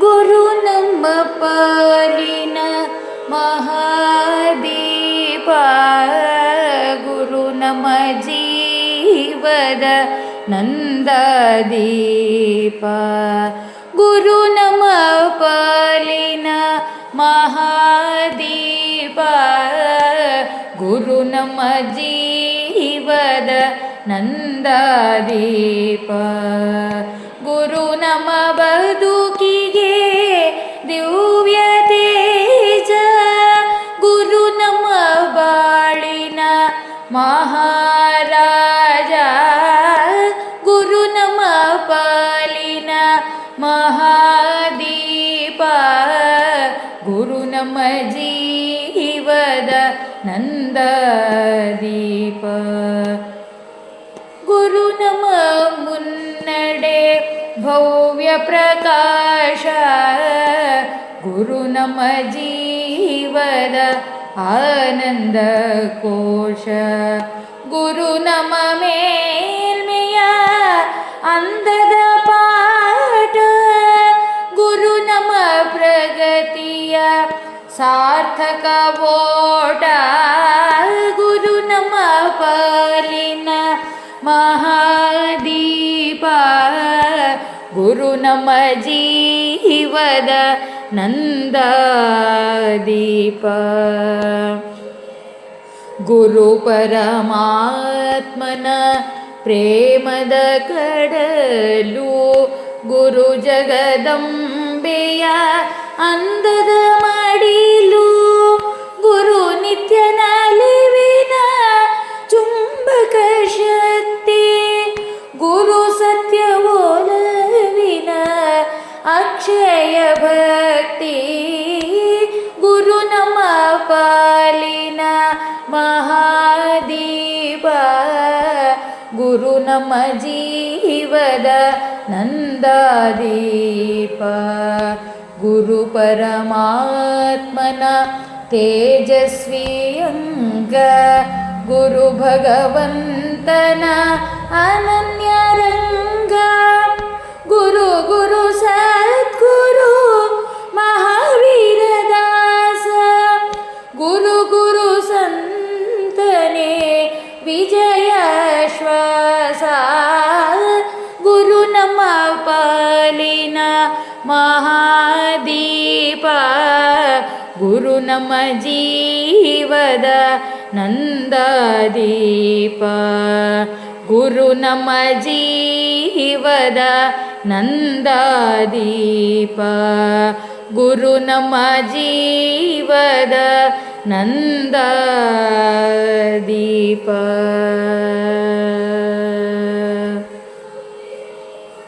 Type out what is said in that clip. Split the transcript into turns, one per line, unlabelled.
गुरुपलिना महादिपार गुरुीवद नन्ददि गुरुपललीना महादिप। गुरुवद न गुरु न मधु महाराजा गुरु न मलिना महादिप गुरुवद नन्ददिप। गुरु नमन्डे भव्यप्रकाशा गुरु नम जीवद ആനന്ദകോശ. ഗുരു നമമേൽമിയ അന്ധത പാഠ ഗുരു നമ പ്രഗതിയ സാർത്ഥക വോട ഗുരു നമ പാലിന മഹാ गुरु नम जीवद नन्ददीप। गुरुपरमात्मन प्रेमद कडलु। गुरु जगदम्बेया अक्षय भक्ति गुरुन महादीप। गुरु नम जीवद नन्दादिप। गुरु परमात्मना तेजस्वीय गुरु भगवन्तना अनन् ವಿಜಯ ಶ್ವಾಸ ಗುರು ನಮ್ಮ ಪಾಲಿನ ಮಹಾದೀಪ. ಗುರು ನಮ್ಮ ಜೀವದ ನಂದದೀಪ. ಗುರು ನಮ್ಮ ಜೀವದ ನಂದದೀಪ. ಗುರು ನಮ್ಮ ಜೀವದ deeper